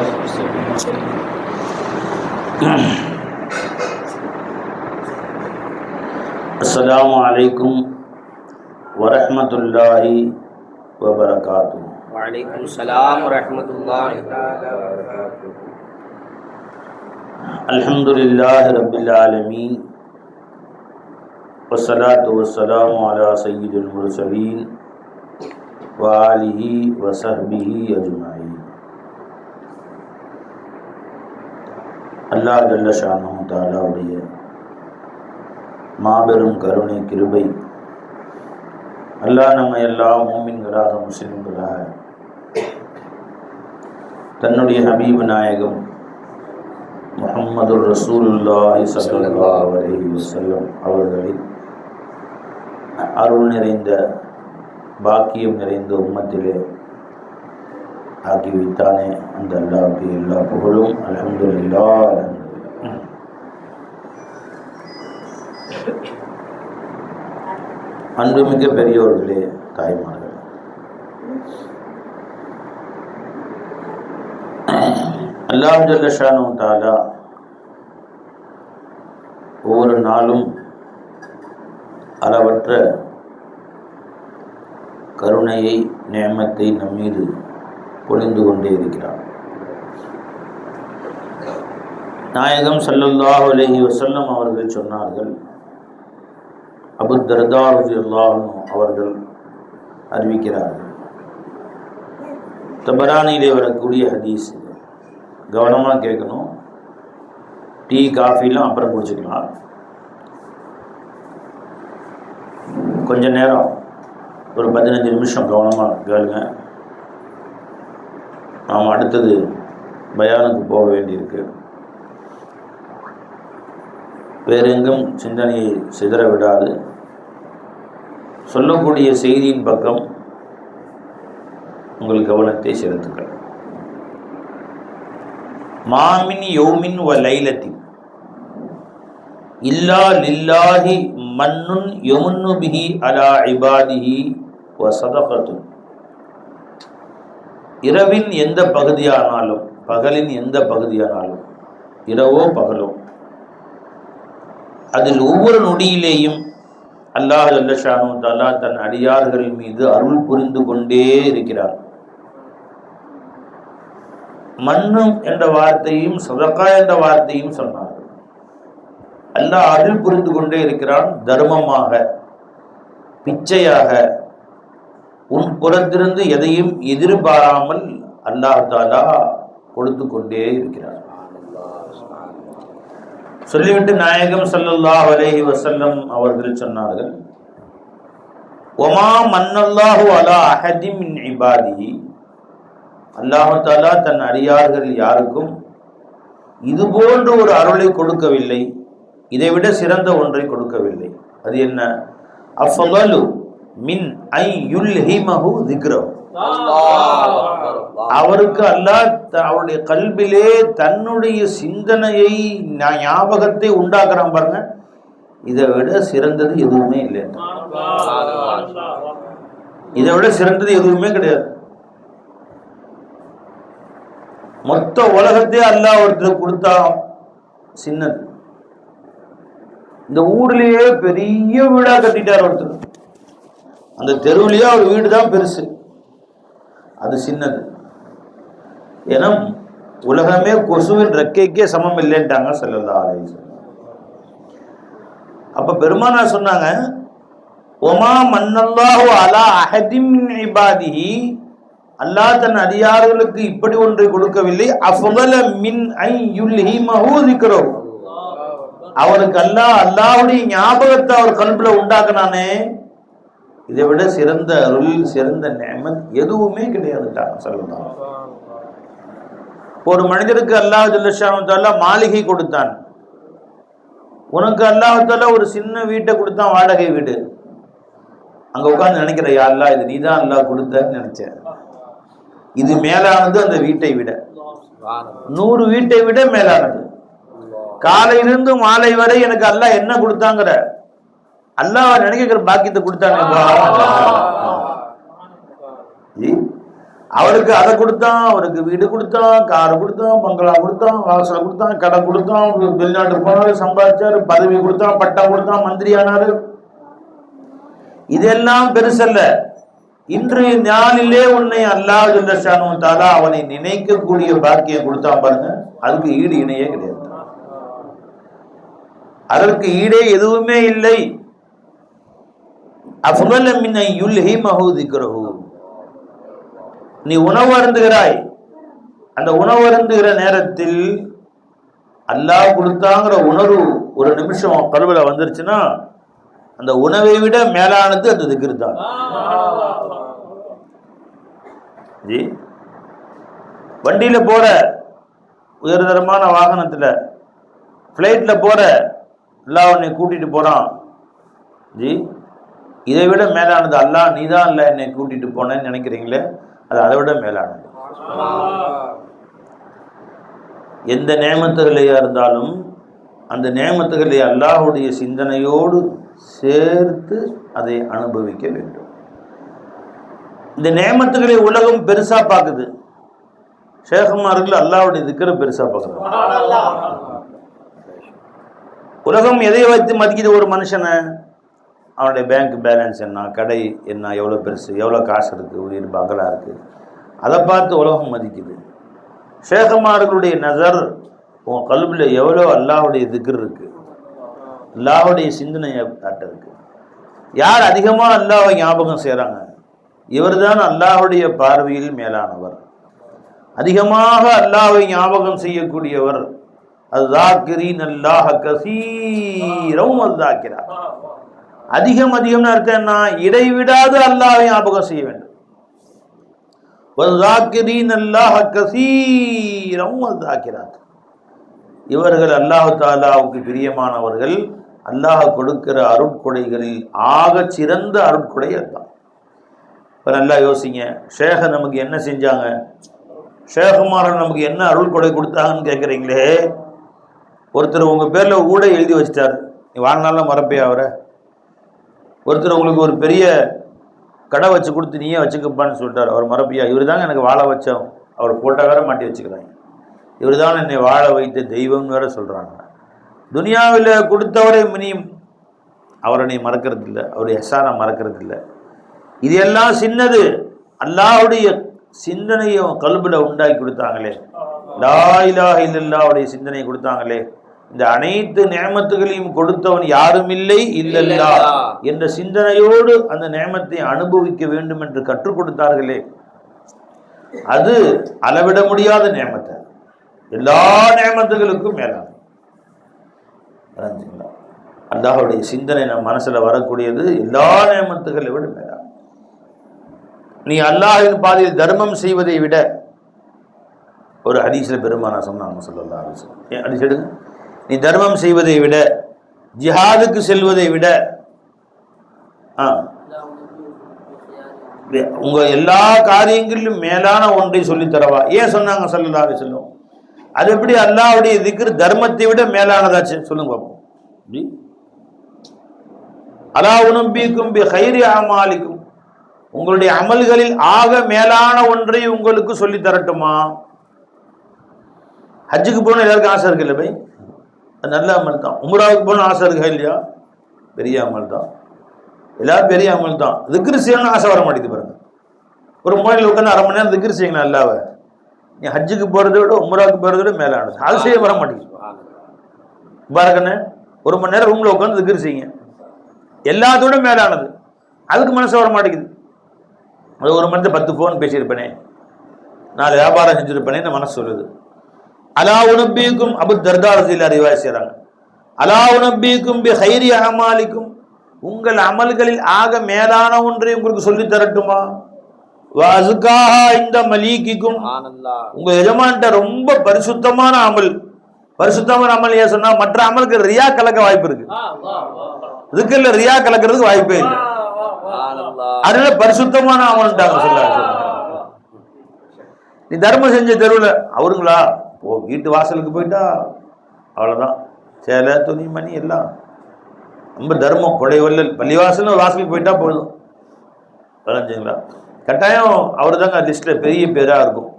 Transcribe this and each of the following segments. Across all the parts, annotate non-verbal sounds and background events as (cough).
(coughs) السلام علیکم ورحمۃ اللہ وبرکاتہ. وعلیکم السلام ورحمۃ اللہ وبرکاتہ. الحمد للہ رب العالمین وسلاۃ وسلام علیہ سید المرسلین وآلہ وصحبہ اجمعین. அல்லாஹ் ஜல்ல ஷானு தாலாவுடைய மாபெரும் கருணை கிருபை. அல்லாஹ் நம்ம எல்லா மூமின்களாக முஸ்லிம்களாக தன்னுடைய ஹபீப் நாயகம் முகமது ரசூலுல்லாஹி சல்லா அலைஹி வசல்லம் அவர்களின் அருள் நிறைந்த பாக்கியம் நிறைந்த உம்மத்திலே ஆக்கி வைத்தானே அந்த அல்லாவுக்கு எல்லா புகழும். அல்ஹம்துலில்லாஹ். அல்ஹம்துலில்லாஹ். அன்புமிக்க பெரியோர்களே தாய்மார்கள். அல்லாஹ் ஜல்லஷானு தாலா ஒவ்வொரு நாளும் அளவற்ற கருணையை நேமத்தை நம்மீது பொழிந்து கொண்டே இருக்கிறார். நாயகம் ஸல்லல்லாஹு அலஹி வசல்லம் அவர்கள் சொன்னார்கள் அபு தர்தா ரலியல்லாஹு அவர்கள் அறிவிக்கிறார்கள். தபரானிலே வரக்கூடிய ஹதீஸ் கவனமாக கேட்கணும். டீ காஃபிலாம் அப்புறம் குடிச்சுக்கலாம். கொஞ்ச நேரம் ஒரு பதினஞ்சு நிமிஷம் கவனமாக கேளுங்க. நாம் அடுத்தது பயானுக்கு போக வேண்டியிருக்கு. வேறெங்கும் சிந்தனையை சிதற விடாது சொல்லக்கூடிய செய்தியின் பக்கம் உங்கள் கவனத்தை செலுத்துங்கள். மாமின் யோமின் வ லைலத்தின். இல்லா லில்லாஹி மன்னுன் யமுன்னு பிஹி அலா இபாதிஹி வ சதகத்துன். இரவின் எந்த பகுதியானாலும் பகலின் எந்த பகுதியானாலும் இரவோ பகலோ. அதில் ஒவ்வொரு நொடியிலேயும் அல்லாஹ் அல்லஷானு தாலா தன் அடியார்கள் மீது அருள் புரிந்து கொண்டே இருக்கிறார். மண்ணும் என்ற வார்த்தையும் சதக்கா என்ற வார்த்தையும் சொன்னார்கள் அல்லாஹ் அருள் புரிந்து கொண்டே இருக்கிறான் தர்மமாக பிச்சையாக உன் புறத்திலிருந்து எதையும் எதிர்பாராமல் அல்லாஹ் தாலா கொடுத்து கொண்டே இருக்கிறார். சொல்லிவிட்டு நாயகம் ஸல்லல்லாஹு அலேஹி வசல்லம் அவர்கள் சொன்னார்கள் ஒமா மன்னல்லாஹு அலா அஹதிம் இபாதி அல்லாஹாலா அல்லாஹு தன் அடியார்கள் யாருக்கும் இது போன்ற ஒரு அருளை கொடுக்கவில்லை இதைவிட சிறந்த ஒன்றை கொடுக்கவில்லை. அது என்ன? அஃபலு மின் ஐ யுல்ஹிமஹு திக்ரஹு. அவருக்கு அல்லாஹ் த- அவருடைய கல்விலே தன்னுடைய சிந்தனையை ஞாபகத்தை உண்டாக்குறான் பாருங்க. இதை விட சிறந்தது எதுவுமே இல்லை. இதை விட சிறந்தது எதுவுமே கிடையாது. மொத்த உலகத்தையே அல்லாஹ் ஒருத்தர் கொடுத்தா சின்னது. இந்த ஊர்லயே பெரிய வீடா கட்டிட்டார் ஒருத்தர். அந்த தெருவிலேயே அவர் வீடு தான் பெருசு. அது சின்னது. ஏன்னா உலகமே கொசுவின் ரெக்கைக்கே சமம் இல்லைன்ட்டாங்க செல்லல்லா அலை அப்ப பெருமானா சொன்னாங்க ஒமா மன்னல்லாஹு அலா அஹதிம் இபாதிஹி. அல்லாஹ் தன் அதிகாரிகளுக்கு இப்படி ஒன்றை கொடுக்கவில்லை. அஃபல மின் ஐ யுல்ஹிமஹு திக்ரஹு அவருக்கு அல்லாஹ் அல்லாஹ்வுடைய ஞாபகத்தை அவர் கல்புல உண்டாக்குனானே. இதை விட சிறந்த அருள் சிறந்த நேமன் எதுவுமே கிடையாதுட்டாங்க சொல்லலாம் ஒரு மனிதருக்கு அல்லாஹ் ஜல்லஷாமத்தால மாளிகை கொடுத்தான். உனக்கு அல்லாஹால ஒரு சின்ன வீட்டை கொடுத்தான் வாடகை வீடு. அங்க உட்கார்ந்து நினைக்கிற யா அல்லாஹ் இது நீதான் அல்லாஹ் கொடுத்தன்னு நினைச்சேன். இது மேலானது அந்த வீட்டை விட. நூறு வீட்டை விட மேலானது. காலையிலிருந்து மாலை வரை எனக்கு அல்லாஹ் என்ன கொடுத்தாங்கிற? அல்லாஹ் நினைக்கிற பாக்கியத்தை கொடுத்தானே ஜி, அவருக்கு அதை கொடுத்தான் அவருக்கு வீடு கொடுத்தான் கார் கொடுத்தான் பங்களா கொடுத்தான் வாசலை கொடுத்தான் கடை கொடுத்தான் வெளிநாட்டுக்கு போனாரு சம்பாதிச்சாரு பதவி கொடுத்தான் பட்டம் கொடுத்தான் மந்திரி ஆனாரு. இதெல்லாம் பெருசல்ல இன்றைய நாளிலே உன்னை அல்லாஹ் ஜல்லஷானு தாலா அவனை நினைக்கக்கூடிய பாக்கியம் கொடுத்தான் பாருங்க. அதுக்கு ஈடு இணையே கிடையாது. அதற்கு ஈடே எதுவுமே இல்லை. அஃபல மின்ன யுல்ஹி மஹூதிக்ரஹு நீ உணவு அருந்துகிறாய். அந்த உணவு அருந்துகிற நேரத்தில் அல்லாஹ் கொடுத்தாங்கிற உணர்வு ஒரு நிமிஷம் கருவில் வந்துருச்சுன்னா அந்த உணவை விட மேலானது அந்த திக்ரு தான். ஜி? வண்டியில போற உயர்தரமான வாகனத்துல ஃப்ளைட்டில் போற எல்லா உன்னை கூட்டிட்டு போறான். ஜி? இதை விட மேலானது அல்லாஹ் நீதான் இல்லை என்னை கூட்டிட்டு போனேன்னு நினைக்கிறீங்களே? அது அதை விட மேலானது. எந்த நேமத்துகளையா இருந்தாலும் அந்த நேமத்துகளை அல்லாஹுடைய சிந்தனையோடு சேர்த்து அதை அனுபவிக்க வேண்டும். இந்த நேமத்துகளை உலகம் பெருசா பார்க்குது ஷேகுமார்கள் அல்லாஹ்வுடைய திக்கரை பெருசா பார்க்குறாங்க உலகம் எதை வைத்து மதிக்குது ஒரு மனுஷனை? அவனுடைய பேங்க் பேலன்ஸ் என்ன கடை என்ன எவ்வளோ பெருசு எவ்வளோ காசு இருக்குது உயிர் பங்களா இருக்குது அதை பார்த்து உலகம் மதிக்குது. ஷேகமார்களுடைய நசர் உன் கல்வியில் எவ்வளோ அல்லாஹுடைய திக்ர் இருக்குது அல்லாஹுடைய சிந்தனையை காட்ட இருக்கு. யார் அதிகமாக அல்லாவை ஞாபகம் செய்கிறாங்க இவர் தான் அல்லாஹுடைய பார்வையில் மேலானவர். அதிகமாக அல்லாவை ஞாபகம் செய்யக்கூடியவர் அது தாக்கிரீன் அல்லாஹ கசீரவும் அது தாக்கிறார் அதிகம் அதிகம்னு இருக்கேன்னா இடைவிடாது அல்லாவை ஞாபகம் செய்ய வேண்டும். இவர்கள் அல்லாஹு தாலாவுக்கு பிரியமானவர்கள். அல்லாஹ் கொடுக்கிற அருட்கொடைகளில் ஆக சிறந்த அருட்கொடை அதுதான். இப்போ நல்லா யோசிங்க. ஷேக நமக்கு என்ன செஞ்சாங்க? ஷேகுமாரன் நமக்கு என்ன அருள்கொடை கொடுத்தாங்கன்னு கேட்குறீங்களே ஒருத்தர் உங்கள் பேரில் ஊட எழுதி வச்சிட்டார். நீ வாழ்நாளில் மறப்பையா அவரை. ஒருத்தர் உங்களுக்கு ஒரு பெரிய கடை வச்சு கொடுத்து நீயே வச்சுக்கப்பான்னு சொல்லிட்டார். அவர் மரபியா இவர் தாங்க எனக்கு வாழ வச்சோம் அவர் ஃபோட்டோ வேற மாட்டி வச்சுக்கிறாங்க. இவர் தான் என்னை வாழ வைத்த தெய்வம்னு வேற சொல்கிறாங்க துனியாவில் கொடுத்தவரை மினியும். அவரை நீ மறக்கிறது இல்லை அவருடைய எஸ்ஸானை மறக்கிறது இல்லை இது எல்லாம் சின்னது அல்லாவுடைய சிந்தனையும் கல்பில் உண்டாக்கி கொடுத்தாங்களே. லா இலாஹ இல்லல்லாஹ்வுடைய சிந்தனை கொடுத்தாங்களே. இந்த அனைத்து நேமத்துகளையும் கொடுத்தவன் யாரும் இல்லை இல்லல்லா. என்ற சிந்தனையோடு அந்த நேமத்தை அனுபவிக்க வேண்டும் என்று கற்றுக் கொடுத்தார்களே. அது அளவிட முடியாத நேமத்தை எல்லா நேமத்துகளுக்கும் மேலான? அல்லாஹ்வுடைய சிந்தனை நம்ம மனசுல வரக்கூடியது எல்லா நேமத்துகளை விட மேலான நீ அல்லாஹ்வின் பாதையில் தர்மம் செய்வதை விட ஒரு ஹதீஸ்ல பெருமானா சொன்னாங்க சொல்லலாம் ஹதீஸ் எடுங்க. நீ தர்மம் செய்வதை விட ஜிஹாதுக்கு செல்வதை விட ஆ. உங்க எல்லா காரியங்களிலும் மேலான ஒன்றை சொல்லித் தரவா? ஏன் சொன்னாங்க சல்லல்லாஹு அலைஹி வஸல்லம்? அது எப்படி அல்லாவுடைய திக்ர் தர்மத்தை விட மேலானதாச்சு? சொல்லுங்க பாப்போம். அலா உணம்பிக்கும் பி ஹைரி அமாலிக்கும். உங்களுடைய அமல்களில் ஆக மேலான ஒன்றை உங்களுக்கு சொல்லித் தரட்டுமா? ஹஜ்ஜுக்கு போன எல்லாருக்கும் ஆசை இருக்குல்ல பை அது நல்ல அமல் தான். உமராவுக்கு போன ஆசை இருக்கா இல்லையா? பெரிய அமல் தான். எல்லாரும் பெரிய அமல் தான். திக்ரு செய்யணும்னு ஆசை வர மாட்டேங்குது பாருங்க. ஒரு மூலையில் உட்காந்து அரை மணி நேரம் திக்ரு செய்யணும் அல்லாவ? நீ ஹஜ்ஜுக்கு போகிறத விட உமராவுக்கு போகிறத விட மேலானது அது செய்ய வர மாட்டேங்குது. பாருங்கண்ணே ஒரு மணி நேரம் ரூமில் உட்காந்து திக்ரு செய்யுங்க. எல்லாத்தோட மேலானது அதுக்கு மனசு வர மாட்டேங்குது. அது ஒரு மணி பத்து ஃபோன் பேசியிருப்பேனே. நாலு வியாபாரம் செஞ்சிருப்பேனே மனசு சொல்லுது. அலா உனப்பிக்கும் அபு தர்தா ரசில் அறிவாய் செய்கிறாங்க அலா உனப்பிக்கும் பி ஹைரி அமாலிக்கும் உங்கள் அமல்களில் ஆக மேலான ஒன்றை உங்களுக்கு சொல்லித் தரட்டுமா இந்த மலீக்கிக்கும் உங்க எஜமான்ட்ட ரொம்ப பரிசுத்தமான அமல் பரிசுத்தமான அமல் ஏன் சொன்னா மற்ற அமலுக்கு ரியா கலக்க வாய்ப்பு இருக்கு இதுக்கு ரியா கலக்கிறதுக்கு வாய்ப்பே இல்லை அதனால பரிசுத்தமான அமல்ட்டாங்க சொல்ல நீ தர்மம் செஞ்ச தெருவில் அவருங்களா ஓ வீட்டு வாசலுக்கு போயிட்டா அவ்வளோதான் சேலை துணி மணி எல்லாம். ரொம்ப தர்மம். கொடை வல்லல் பள்ளிவாசல்னு ஒரு வாசலுக்கு போயிட்டா போதும். விளைஞ்சுங்களா கட்டாயம் அவர் தாங்க லிஸ்ட்டில் பெரிய பேராக இருக்கும்.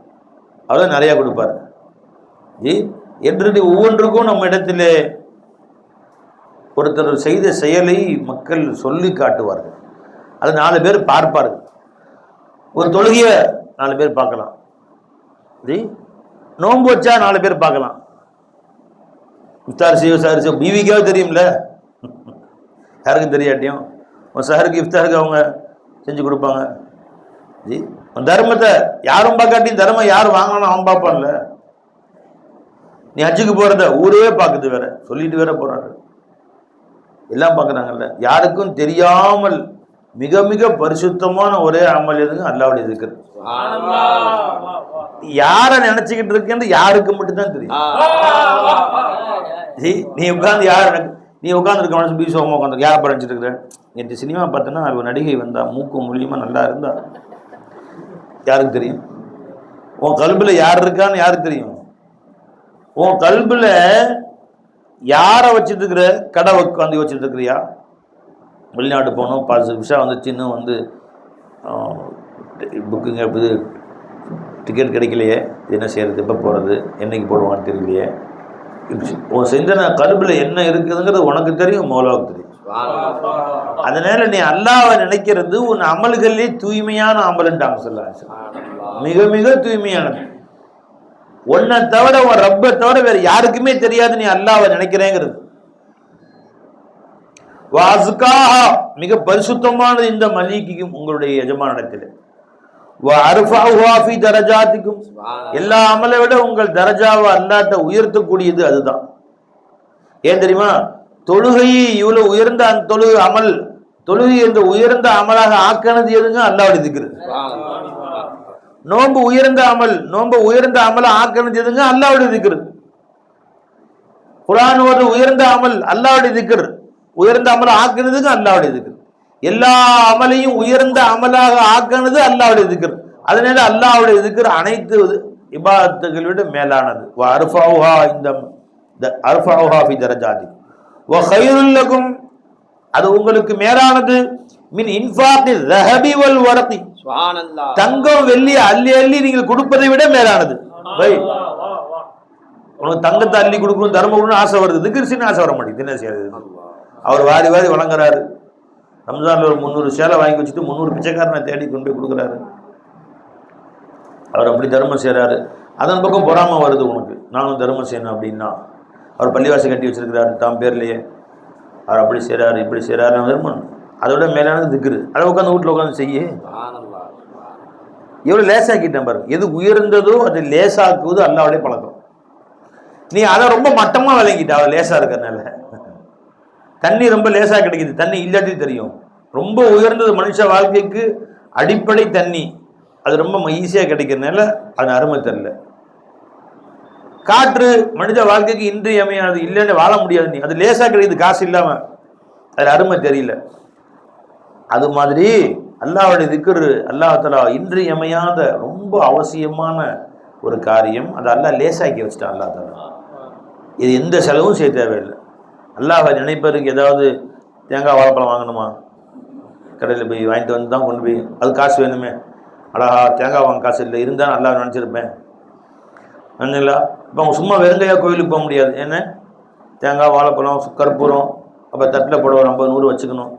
அவர் தான் நிறையா கொடுப்பார். ஜி என்று ஒவ்வொன்றுக்கும் நம்ம இடத்துல ஒருத்தர் செய்த செயலை மக்கள் சொல்லி காட்டுவார்கள். அது நாலு பேர் பார்ப்பார்கள். ஒரு தொழுகையை நாலு பேர் பார்க்கலாம். ஜி நோன்பு வச்சா நாலு பேர் பார்க்கலாம். இஃப்தார் செய்ய சார் செய்ய பிவிக்காவது தெரியும்ல? யாருக்கும் தெரியாட்டியும்? உன் சஹருக்கு இஃப்தாருக்கு அவங்க செஞ்சு கொடுப்பாங்க. ஜி உன் தர்மத்தை யாரும் பார்க்காட்டியும் தர்மம் யார் வாங்கணும் அவன் பார்ப்பான்ல? நீ ஹஜ்ஜுக்கு போகிறத ஊரே பார்க்குது வேற. சொல்லிட்டு வேற போகிறாரு எல்லாம் பார்க்குறாங்கல்ல. யாருக்கும் தெரியாமல் மிக மிக பரிசுத்தமான ஒரே அமல் எதுங்க? அல்லாவுடைய இருக்கிறது யாரை நினைச்சுக்கிட்டு இருக்கேன்னு யாருக்கு மட்டும்தான் தெரியும். நீ உட்காந்து யார் நீ உட்காந்துருக்க இருக்க மனசு பீசோமா உட்காந்து யாரை படிச்சுட்டு இருக்கிற? நேற்று சினிமா பார்த்தோன்னா ஒரு நடிகை வந்தா மூக்கு மூலியமா நல்லா இருந்தா யாருக்கு தெரியும்? உன் கல்பில் யார் இருக்கான்னு யாருக்கு தெரியும்? உன் கல்பில் யாரை வச்சுட்டு இருக்கிற கடை உட்காந்து வச்சுட்டு இருக்கிறியா? வெளிநாட்டு போகணும். பாஸ் விஷா வந்து சின்ன வந்து புக்குங்க இது டிக்கெட் கிடைக்கலையே. என்ன செய்கிறது எப்போ போகிறது என்னைக்கு போடுவான்னு தெரியலையே. உன் சிந்தனை கருப்பில் என்ன இருக்குதுங்கிறது உனக்கு தெரியும் மௌலாவுக்கு தெரியும். அதனால நீ அல்லாவை நினைக்கிறது உன் அமல்களே தூய்மையான அமல்ன்றாங்க சொல்ல. மிக மிக தூய்மையானது. உன்னை தவிர உன் ரப்பை தவிர வேறு யாருக்குமே தெரியாது நீ அல்லாவை நினைக்கிறேங்கிறது. வாசுகாஹா மிக பரிசுத்தமானது இந்த மலிக்கும் உங்களுடைய எஜமானிடத்தில் அருஃபாஹி தரஜாத்திக்கும். எல்லா அமலை விட உங்கள் தரஜாவை அல்லாட்ட உயர்த்தக்கூடியது அதுதான். ஏன் தெரியுமா? தொழுகையை இவ்வளவு உயர்ந்த அந்த தொழுகை அமல் தொழுகை என்ற உயர்ந்த அமலாக ஆக்கினது எதுங்க? அல்லாவுடைய திக்கிறது நோன்பு உயர்ந்த அமல் நோன்பு உயர்ந்த அமல ஆக்கினது எதுங்க? அல்லாவுடைய திக்கிறது குரான் ஒரு உயர்ந்த அமல் அல்லாவுடைய திக்ர். உயர்ந்த அமல ஆக்குனதுக்கு அல்லாவுடைய திக்ர். எல்லா அமலையும் உயர்ந்த அமலாக ஆக்கினது அல்லாவுடைய திக்ர். அதனால அல்லாவுடைய திக்ர் அனைத்து இபாதத்துகளை விட மேலானது. அர்ஃபவுஹா இந்த அர்ஃபவுஹா ஃபி தரஜாதி வ அது உங்களுக்கு மேலானது. மின் இன்ஃபாத்தி ரஹபி வல் வரதி. தங்கம் வெள்ளி அள்ளி அள்ளி நீங்கள் கொடுப்பதை விட மேலானது. பை உனக்கு தங்கத்தை அள்ளி கொடுக்கணும் கொடுக்கணும் ஆசை வருது. திகிர்சின்னு ஆசை வர மாட்டேங்குது. என்ன செய்யறது அவர் வாரி வாரி வழங்குறாரு ரம்ஜானில் ஒரு முந்நூறு சேலை வாங்கி வச்சுட்டு முந்நூறு பிச்சைக்காரனை தேடி கொண்டு போய் கொடுக்குறாரு. அவர் அப்படி தர்மம் செய்கிறாரு அதன் பக்கம் பொறாமல் வருது உனக்கு. நானும் தர்மம் செய்யணும் அப்படின்னா. அவர் பள்ளிவாசி கட்டி வச்சிருக்கிறாரு. தாம் பேர்லேயே. அவர் அப்படி செய்கிறாரு இப்படி செய்கிறாரு தர்மம் அதோட மேலானது திக்குது அதை உட்காந்து வீட்டில் உட்காந்து செய்ய. எவ்வளோ லேசாக்கிட்டேன் பாருங்க எது உயர்ந்ததோ அது லேசாக்குவது அல்லாவுடைய பழக்கம். நீ அதை ரொம்ப மட்டமாக விளங்கிட்ட. அவர் லேசாக இருக்கிறனால. தண்ணி ரொம்ப லேசாக கிடைக்குது. தண்ணி இல்லாட்டி தெரியும். ரொம்ப உயர்ந்தது மனுஷ வாழ்க்கைக்கு அடிப்படை தண்ணி. அது ரொம்ப ஈஸியாக கிடைக்கிறதுனால அது அருமை தெரியல. காற்று மனித வாழ்க்கைக்கு இன்றியமையானது இல்லைன்னு வாழ முடியாது நீ. அது லேசாக கிடைக்குது. காசு இல்லாமல் அது அருமை தெரியல. அது மாதிரி அல்லாவுடைய திக்ரு அல்லாஹ் தலா இன்றியமையாத ரொம்ப அவசியமான ஒரு காரியம். அதை அல்லாஹ் லேசாக்கி வச்சுட்டான் அல்லாஹ் தலா இது எந்த செலவும் செய்ய தேவையில்லை. அல்லாஹை நினைப்பதற்கு ஏதாவது தேங்காய் வாழைப்பழம் வாங்கணுமா? கடையில் போய் வாங்கிட்டு வந்து தான் கொண்டு போய் அது காசு வேணுமே. அழகா தேங்காய் வாங்க காசு இல்லை இருந்தால் நல்லா நினச்சிருப்பேன். நினைங்களா இப்போ அவங்க சும்மா வெறுங்கையாக கோயிலுக்கு போக முடியாது. என்ன? தேங்காய் வாழைப்பழம் கற்பூரம் அப்போ தட்டில் போடுவோம் ஐம்பது நூறு வச்சுக்கணும்.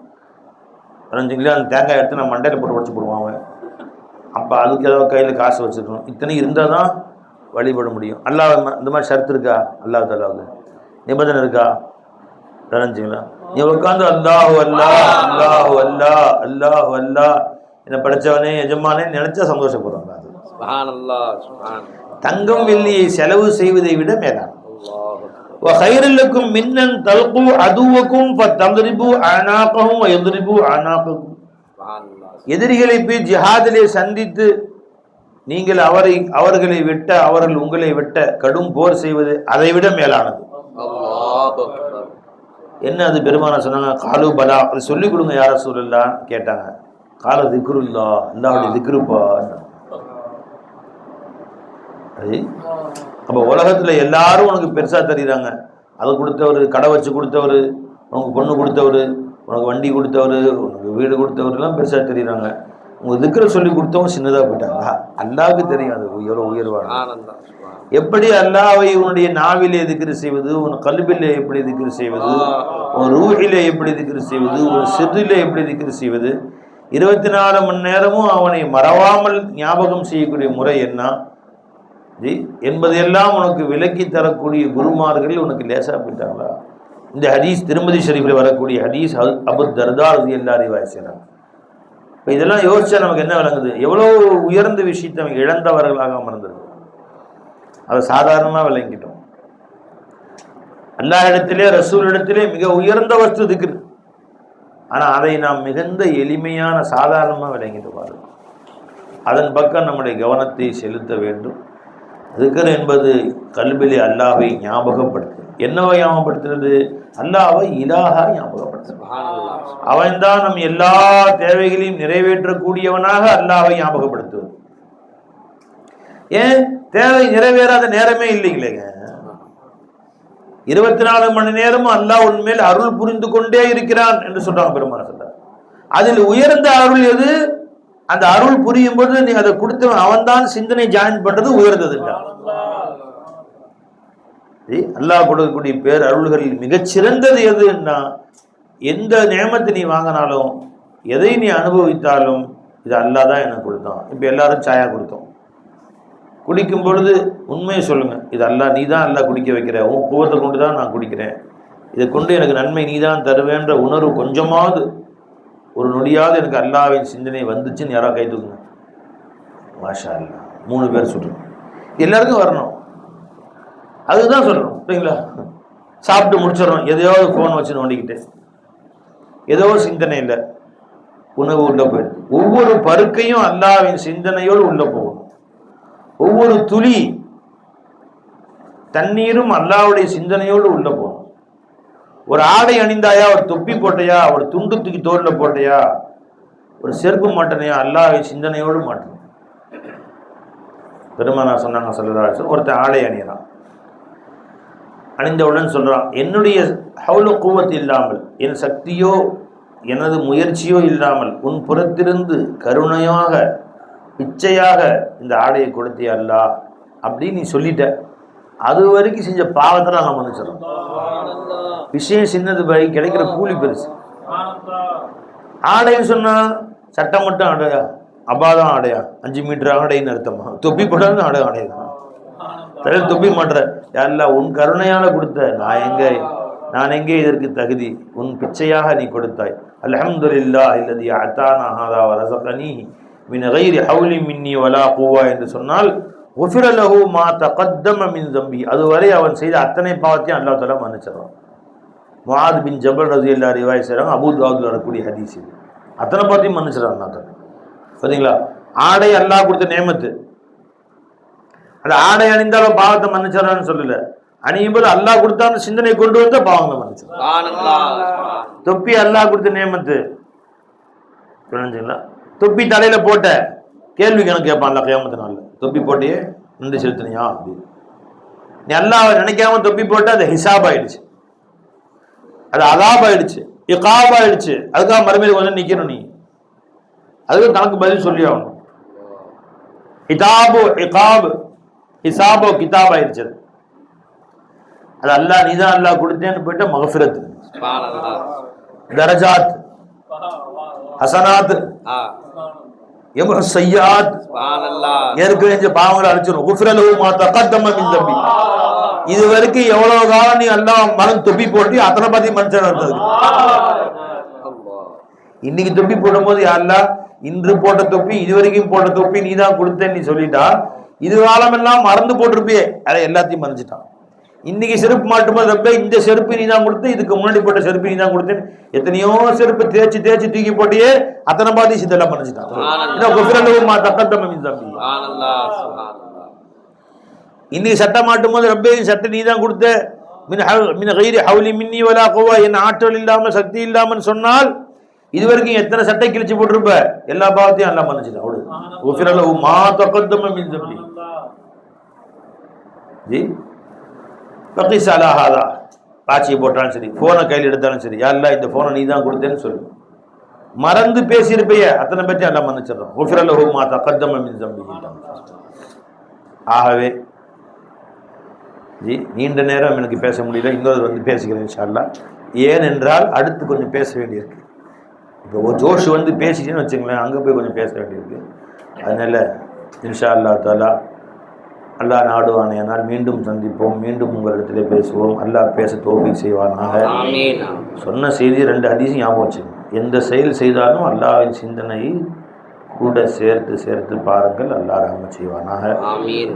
பதினஞ்சுங்களா அந்த தேங்காய் எடுத்து நான் மண்டையில் போட்டு உடச்சி போடுவான் அவன். அப்போ அதுக்கு ஏதாவது கையில் காசு வச்சுக்கணும். இத்தனை இருந்தால் தான் வழிபட முடியும். அல்லாஹ் இந்த மாதிரி ஷர்த்து இருக்கா? அல்லாஹ் தாலாவுக்கு. நிபந்தனை இருக்கா? நினைச்சிங்களா நீ உட்காந்து அல்லாஹு அல்லா அல்லாஹு அல்லா அல்லாஹு அல்லா. என்ன படைச்சவனே எஜமானே நினைச்சா சந்தோஷப்படுறாங்க தங்கம் வெள்ளியை செலவு செய்வதை விட மேலான. வகைரலுக்கும் மின்னன் தல்கு அதுவக்கும் தந்திரிபு அனாகவும் எதிரிபு அனாகவும் எதிரிகளை போய் ஜிஹாதிலே சந்தித்து நீங்கள் அவரை அவர்களை விட்ட அவர்கள் உங்களை விட்ட கடும் போர் செய்வது அதை விட மேலானது. என்ன அது பெருமான சொன்னாங்க? காலு பலா அப்படி சொல்லிக் கொடுங்க யார சூழல்லா கேட்டாங்க. கால திக்ருல்லா அல்லாவுடைய திக்ருப்பா அது? அப்போ உலகத்தில் எல்லாரும் உனக்கு பெருசாக தெரியுறாங்க. அதை கொடுத்தவர் கடை வச்சு கொடுத்தவர் உனக்கு பொண்ணு கொடுத்தவர் உனக்கு வண்டி கொடுத்தவர் உனக்கு வீடு கொடுத்தவர்லாம் பெருசாக தெரியுறாங்க. உங்க திக்கரை சொல்லி கொடுத்தவங்க சின்னதா போயிட்டாங்க அல்லாவுக்கு தெரியும் அது எவ்வளவு உயர்வான. எப்படி அல்லாவை உன்னுடைய நாவிலே திக்ரு செய்வது உன் கல்விலே எப்படி திக்ரு செய்வது உன் ரூஹிலே எப்படி திக்ரு செய்வது உன் சிறிலே எப்படி திக்ரு செய்வது? இருபத்தி நாலு மணி நேரமும் அவனை மறவாமல் ஞாபகம் செய்யக்கூடிய முறை என்ன? ஜி என்பதையெல்லாம் உனக்கு விலக்கி தரக்கூடிய குருமார்கள் உனக்கு லேசா போயிட்டாங்களா? இந்த ஹதீஸ் திருமதி ஷரீஃபில் வரக்கூடிய ஹதீஸ் அபு- அபு தர்தா ரதி எல்லா செய்கிறாங்க இப்போ இதெல்லாம் யோசிச்சா நமக்கு என்ன விளங்குது? எவ்வளோ உயர்ந்த விஷயத்தை அவங்க இழந்தவர்களாக அமர்ந்தது அதை சாதாரணமாக விளங்கிட்டோம். எல்லா இடத்திலே ரசூல் இடத்திலே மிக உயர்ந்த வஸ்து இருக்குது ஆனால் அதை நாம் மிகுந்த எளிமையான சாதாரணமாக விளங்கிட்டு பாருங்க அதன் பக்கம் நம்முடைய கவனத்தை செலுத்த வேண்டும். திக்ர் என்பது கல்விலே அல்லாவை ஞாபகப்படுத்து என்னவை ஞாபகப்படுத்துறது அல்லாவை இலாஹா ஞாபகப்படுத்து அவன்தான் நம் எல்லா தேவைகளையும் நிறைவேற்றக்கூடியவனாக அல்லாவை ஞாபகப்படுத்துவது. ஏன்? தேவை நிறைவேறாத நேரமே இல்லைங்களேங்க. இருபத்தி நாலு மணி நேரமும் அல்லாஹ் உண்மையில் அருள் புரிந்து கொண்டே இருக்கிறான் என்று சொல்றாங்க பெருமான சொல்றார் அதில் உயர்ந்த அருள் எது? அந்த அருள் புரியும் போது நீ அதை கொடுத்தவன் அவன்தான் சிந்தனை ஜாயின் பண்றது உயர்ந்தது இல்லை. அல்லாஹ் கொடுக்கக்கூடிய பேர் அருள்களில் மிகச்சிறந்தது எதுன்னா எந்த நியமத்தை நீ வாங்கினாலும் எதை நீ அனுபவித்தாலும் இது அல்லாஹ் தான் எனக்கு கொடுத்தான். இப்போ எல்லாரும் சாயா கொடுத்தோம். குடிக்கும் பொழுது உண்மையை சொல்லுங்க. இது அல்லாஹ் நீ தான் அல்லாஹ் குடிக்க வைக்கிற. உன் கூவத்தை கொண்டு தான் நான் குடிக்கிறேன். இதை கொண்டு எனக்கு நன்மை நீ தான் தருவேன்ற உணர்வு கொஞ்சமாவது ஒரு நொடியாவது எனக்கு அல்லாவின் சிந்தனை வந்துச்சுன்னு யாராவது கை தூக்குங்க. மாஷா அல்லா மூணு பேர் சொல்லுங்க எல்லாருக்கும் வரணும். அதுதான் சொல்கிறோம் சரிங்களா சாப்பிட்டு முடிச்சிடறோம் எதையாவது ஃபோன் வச்சு நோண்டிக்கிட்டு. ஏதோ சிந்தனை இல்லை உணவு உள்ள போயிடுது. ஒவ்வொரு பருக்கையும் அல்லாவின் சிந்தனையோடு உள்ள போகும் ஒவ்வொரு துளி தண்ணீரும் அல்லாவுடைய சிந்தனையோடு உள்ள போகும் ஒரு ஆடை அணிந்தாயா ஒரு தொப்பி போட்டையா ஒரு துண்டு தூக்கி தோல்ல போட்டையா ஒரு செருப்பு மாட்டனையா அல்லாவின் சிந்தனையோடு மாட்டணும். பெருமானா சொன்னாங்க சொல்லலாம் ஒருத்தன் ஆடை அணியலாம் அணிந்தவுடன் சொல்கிறான் என்னுடைய ஹவுல கூவத்து இல்லாமல் என் சக்தியோ எனது முயற்சியோ இல்லாமல் உன் புறத்திலிருந்து கருணையாக பிச்சையாக இந்த ஆடையை கொடுத்தே அல்லா அப்படின்னு நீ சொல்லிட்ட. அது வரைக்கும் செஞ்ச பாவத்தை நான் மன்னிச்சிடும் விஷயம் சின்னது பை கிடைக்கிற கூலி பெருசு. ஆடைன்னு சொன்னால் சட்டம் மட்டும் ஆடையா? அபாதம் ஆடையா? அஞ்சு மீட்டர் ஆடைன்னு அர்த்தமா? தொப்பி போட்டாலும் ஆடை ஆடையா? தான் தலையில் தொப்பி மாட்டுற. யாரெல்லாம் உன் கருணையால கொடுத்த நான் எங்க? நான் எங்கே இதற்கு தகுதி? உன் பிச்சையாக நீ கொடுத்தாய். அல்ஹம்துலில்லா இல்லதி அத்தானா ஹாதா வரசகனி மின் கைரி ஹவுலி மின்னி வலா பூவா என்று சொன்னால் ஒஃபிரலஹு மா தகத்தம மின் தம்பி. அதுவரை அவன் செய்த அத்தனை பாவத்தையும் அல்லாஹ் தலா மன்னிச்சிடறான் முஹாத் பின் ஜபல் ரதி அல்லா ரிவாய் செய்கிறாங்க அபூத் தாவூத்ல வரக்கூடிய ஹதீஸ் இது. அத்தனை பாவத்தையும் மன்னிச்சிடறான் அல்லா தலா சரிங்களா? ஆடை அல்லாஹ் கொடுத்த நேமத்து அந்த ஆடை அணிந்தாலும் பாவத்தை மன்னிச்சிடறான்னு சொல்லல. அணியும் போது அல்லாஹ் கொடுத்தான்னு சிந்தனை கொண்டு வந்தா பாவங்களை மன்னிச்சிடறான். சுப்ஹானல்லாஹ். தொப்பி அல்லாஹ் கொடுத்த நேமத்து புரிஞ்சுங்களா? தொப்பி தலையில போட்ட கேள்வி கணக்கு கேட்பான் அல்ல கேமத்து நாள்ல. தொப்பி போட்டியே நின்று செலுத்தினியா அப்படி. நீ அல்லாஹ் நினைக்காம தொப்பி போட்டு அது ஹிசாப் ஆயிடுச்சு அது அதாப் ஆயிடுச்சு இகாப் ஆயிடுச்சு அதுக்காக மறுமையில் கொஞ்சம் நிக்கணும் நீ. அதுக்கு கணக்கு பதில் சொல்லி ஆகணும். ஹிதாபு இகாப். ஹிசாபோ கிதாப் ஆயிடுச்சு அது. அது அல்லாஹ் நீதான் அல்லாஹ் கொடுத்தேன்னு போயிட்டு மகஃபிரத். தரஜாத். ஹசனாத். சையாத். ஏற்கனவே செஞ்ச பாவங்களை அழிச்சிடும் குஃப்ரலஹு மாத்தா தகத்தம மின் தம்பி. இது வரைக்கும் எவ்வளவு காலம் நீ எல்லாம் மரம் தொப்பி போட்டு அத்தனை பத்தி மனுஷன் இருந்தது? இன்னைக்கு தொப்பி போடும்போது யாரெல்லாம் இன்று போட்ட தொப்பி இது வரைக்கும் போட்ட தொப்பி நீ தான் கொடுத்தேன்னு நீ சொல்லிட்டா இது காலமெல்லாம் மறந்து போட்டிருப்பியே. அதை எல்லாத்தையும் மறைஞ்சிட்டான் இன்னைக்கு செருப்பு மாட்டும்போது ரொம்ப இந்த செருப்பு நீ தான் கொடுத்து இதுக்கு முன்னாடி போட்ட செருப்பு நீ தான் கொடுத்தேன்னு எத்தனையோ செருப்பு தேய்ச்சி தேய்ச்சி தூக்கி போட்டியே அத்தனை பாதி இதெல்லாம் மறைஞ்சிட்டான். இன்னைக்கு சட்டம் மாட்டும் போது ரப்பேயின் சட்டை நீ தான் கொடுத்த. மின் மின் ஹவுலி மின்னி வலா கோவா என் ஆற்றல் இல்லாம சக்தி இல்லாமன்னு சொன்னால் இது வரைக்கும் எத்தனை சட்டை கிழிச்சு போட்டிருப்ப? எல்லா பாவத்தையும் எல்லாம் மன்னிச்சுதான் அவ்வளவு மா தகத்தம மின் தம்பி ஜி? பக்கிஸ் அலா ஹாதா. பாச்சியை போட்டாலும் சரி ஃபோனை கையில் எடுத்தாலும் சரி யாரெல்லாம் இந்த ஃபோனை நீ தான் கொடுத்தேன்னு சொல்லு. மறந்து பேசியிருப்பைய அத்தனை பற்றி எல்லாம் மன்னிச்சிடறோம் உஃபிரல் ஹுமா தக்கத்தம மின் தம்பி ஆகவே ஜி நீண்ட நேரம் எனக்கு பேச முடியல இன்னொரு வந்து பேசுகிறேன் இன்ஷால்லா ஏனென்றால் அடுத்து கொஞ்சம் பேச வேண்டியிருக்கு. இப்போ ஒரு ஜோஷ் வந்து பேசிட்டேன்னு வச்சுங்களேன் அங்கே போய் கொஞ்சம் பேச வேண்டியிருக்கு. அதனால் இன்ஷா அல்லா தாலா அல்லாஹ் நாடுவானேனால் மீண்டும் சந்திப்போம் மீண்டும் உங்களிடத்திலே பேசுவோம். அல்லாஹ் பேச தோல்வி செய்வானாக. சொன்ன செய்தி ரெண்டு ஹதீஸும் ஞாபகம் வச்சுக்கணும் எந்த செயல் செய்தாலும் அல்லாஹ்வின் சிந்தனையை கூட சேர்த்து சேர்த்து பாருங்கள். அல்லாஹ் ரஹ்மத் செய்வானாக. ஆமீன்.